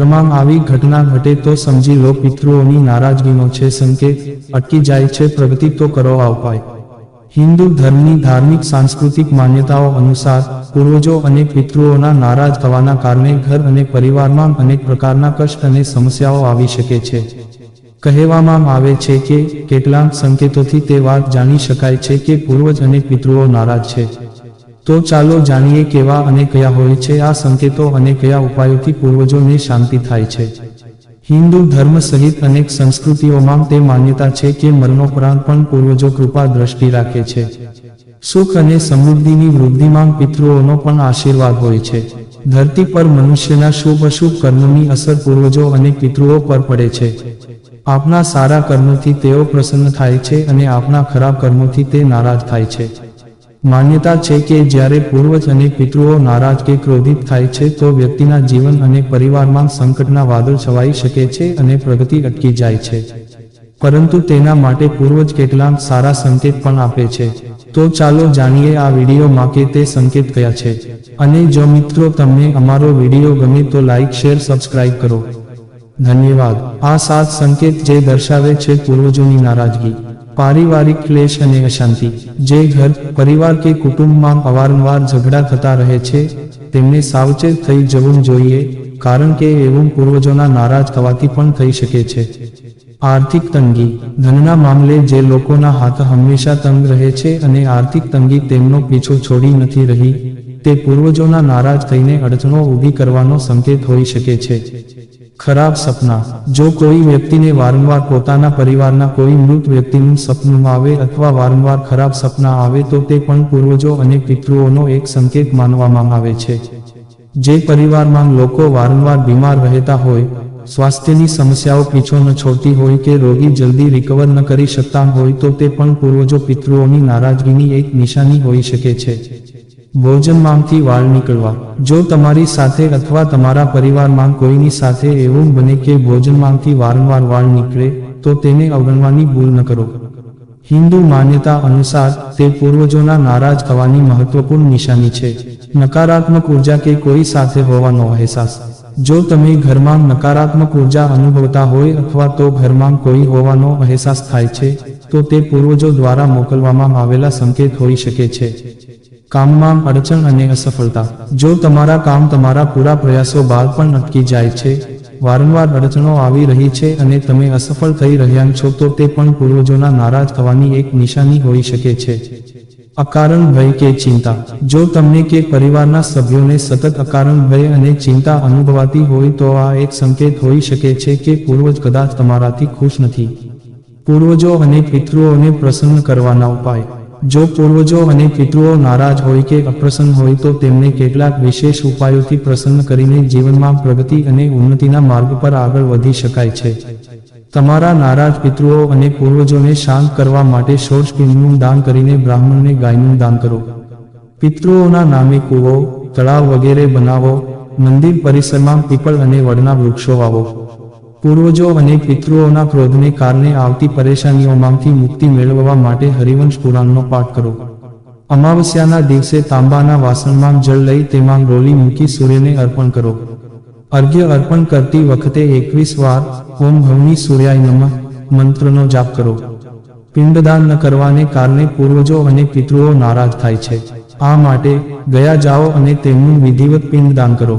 ઘરમાં આવી ઘટના ઘટે તો સમજી લો, પિતૃઓની નારાજગીનો છે સંકેત. અટકી જાય છે, પ્રગતિ તો કરો આ હિન્દુ ધર્મની ધાર્મિક સાંસ્કૃતિક માન્યતાઓ અનુસાર, પૂર્વજો અને પિતૃઓના નારાજ થવાના કારણે ઘર અને પરિવારમાં અનેક પ્રકારના કષ્ટ અને સમસ્યાઓ આવી શકે છે. કહેવામાં આવે છે કે, કેટલાક સંકેતોથી તે વાત જાણી શકાય છે કે પૂર્વજ અને પિતૃઓ નારાજ છે. તો ચાલો જાણીએ કેવા અને કયા હોય છે આ સંકેતો અને કયા ઉપાયોથી પૂર્વજોને શાંતિ થાય છે. હિન્દુ ધર્મ સહિત અનેક સંસ્કૃતિઓમાં તે માન્યતા છે કે મરણોપરાંત પણ પૂર્વજો કૃપા દ્રષ્ટિ રાખે છે. સુખ અને સમૃદ્ધિની વૃદ્ધિમાં પિતૃઓનો પણ આશીર્વાદ હોય છે. ધરતી પર મનુષ્યના શુભ અશુભ કર્મોની અસર પૂર્વજો અને પિતૃઓ પર પડે છે. આપના સારા કર્મોથી તેઓ પ્રસન્ન થાય છે અને આપના ખરાબ કર્મોથી તે નારાજ થાય છે. માન્યતા છે કે જ્યારે પૂર્વજ અને પિતૃઓ નારાજ કે ક્રોધિત થાય છે, તો વ્યક્તિના જીવન અને પરિવારમાં સંકટના વાદળ છવાઈ શકે છે અને પ્રગતિ અટકી જાય છે. પરંતુ તેના માટે પૂર્વજ કેટલાક સારા સંકેત પણ આપે છે. તો ચાલો જાણીએ આ વિડીયોમાં કે તે સંકેત કયા છે. અને જો મિત્રો તમને અમારો વીડિયો ગમે તો લાઇક શેર, સબસ્ક્રાઇબ કરો. ધન્યવાદ. આ સાત સંકેત જે દર્શાવે છે પૂર્વજોની નારાજગી. પારિવારિક ક્લેશ અને અશાંતિ. જે ઘર પરિવાર કે કુટુંબમાં અવારનવાર ઝઘડા થતા રહે છે, તેમને સાવચેત થઈ જવું જોઈએ, કારણ કે એવું પૂર્વજોના નારાજ થવાથી પણ થઈ શકે છે. આર્થિક તંગી. ધનના મામલે જે લોકોના હાથ હંમેશા તંગ રહે છે અને આર્થિક તંગી તેમનો પીછો છોડી નથી રહી, તે પૂર્વજોના નારાજ થઈને અડચણો ઊભી કરવાનો સંકેત હોઈ શકે છે. ખરાબ સપના. જો કોઈ વ્યક્તિને વારંવાર પોતાના પરિવારના કોઈ મૃત વ્યક્તિનું સપનું આવે અથવા વારંવાર ખરાબ સપના આવે તો તે પણ પૂર્વજો અને પિતૃઓનો એક સંકેત માનવામાં આવે છે. જે પરિવારમાં લોકો વારંવાર બીમાર રહેતા હોય, સ્વાસ્થ્યની સમસ્યાઓ પીછો ન છોડતી હોય કે રોગી જલ્દી રિકવર ન કરી શકતા હોય તો તે પણ પૂર્વજો પિતૃઓની નારાજગીની એક નિશાની હોઈ શકે છે. ભોજનમાંથી વાળ નીકળવા. જો તમારી સાથે અથવા તમારા પરિવારમાં કોઈની સાથે એવું બને કે ભોજનમાંથી વારંવાર વાળ નીકળે, તો તેને અવગણવાની ભૂલ ન કરો. હિન્દુ માન્યતા અનુસાર તે પૂર્વજોના નારાજ થવાની મહત્વપૂર્ણ નિશાની છે. નકારાત્મક ઊર્જા કે કોઈ સાથે હોવાનો અહેસાસ. જો તમે ઘરમાં નકારાત્મક ઊર્જા અનુભવતા હોય અથવા તો ઘરમાં કોઈ હોવાનો અહેસાસ થાય છે, તો તે પૂર્વજો દ્વારા મોકલવામાં આવેલા સંકેત હોઈ શકે છે. કામમાં અડચણ અને અસફળતા. જો તમારા કામ તમારા પૂરા પ્રયાસો બહાર પણ અટકી જાય છે, વારંવાર અડચણો આવી રહી છે અને તમે અસફળ થઈ રહ્યા છો, તો તે પણ પૂર્વજોના નારાજ થવાની એક નિશાની હોઈ શકે છે. અકારણ ભય કે ચિંતા. જો તમને કે પરિવારના સભ્યોને સતત અકારણ ભય અને ચિંતા અનુભવાતી હોય, તો આ એક સંકેત હોઈ શકે છે કે પૂર્વજ કદાચ તમારાથી ખુશ નથી. પૂર્વજો અને પિતૃઓને પ્રસન્ન કરવાના ઉપાય. જો પૂર્વજો અને પિતૃઓ નારાજ હોય કે અપ્રસન્ન હોય તો તેમને કેટલાક વિશેષ ઉપાયોથી પ્રસન્ન કરીને જીવનમાં પ્રગતિ અને ઉન્નતિના માર્ગ પર આગળ વધી શકાય છે. તમારા નારાજ પિતૃઓ અને પૂર્વજોને શાંત કરવા માટે પિંડનું દાન કરીને બ્રાહ્મણને ગાયનું દાન કરો. પિતૃઓના નામે કૂવો, તળાવ વગેરે બનાવો, મંદિર પરિસરમાં પીપળ અને વડના વૃક્ષો વાવો. પૂર્વજો અને પિતૃઓના ક્રોધને કારણે આવતી પરેશાનીઓમાંથી મુક્તિ મેળવવા માટે હરિવંશ પુરાણનો પાઠ કરો. અમાવસ્યાના દિવસે તાંબાના વાસણમાં જળ લઈ તેમાં રોલી મૂકી સૂર્યને અર્પણ કરો. અર્ઘ્ય અર્પણ કરતી વખતે એકવીસ વાર ઓમ ભવની સૂર્યાય નમઃ મંત્રનો જાપ કરો. પિંડદાન ન કરવાને કારણે પૂર્વજો અને પિતૃઓ નારાજ થાય છે. આ માટે ગયા જાઓ અને તેમનું વિધિવત પિંડદાન કરો.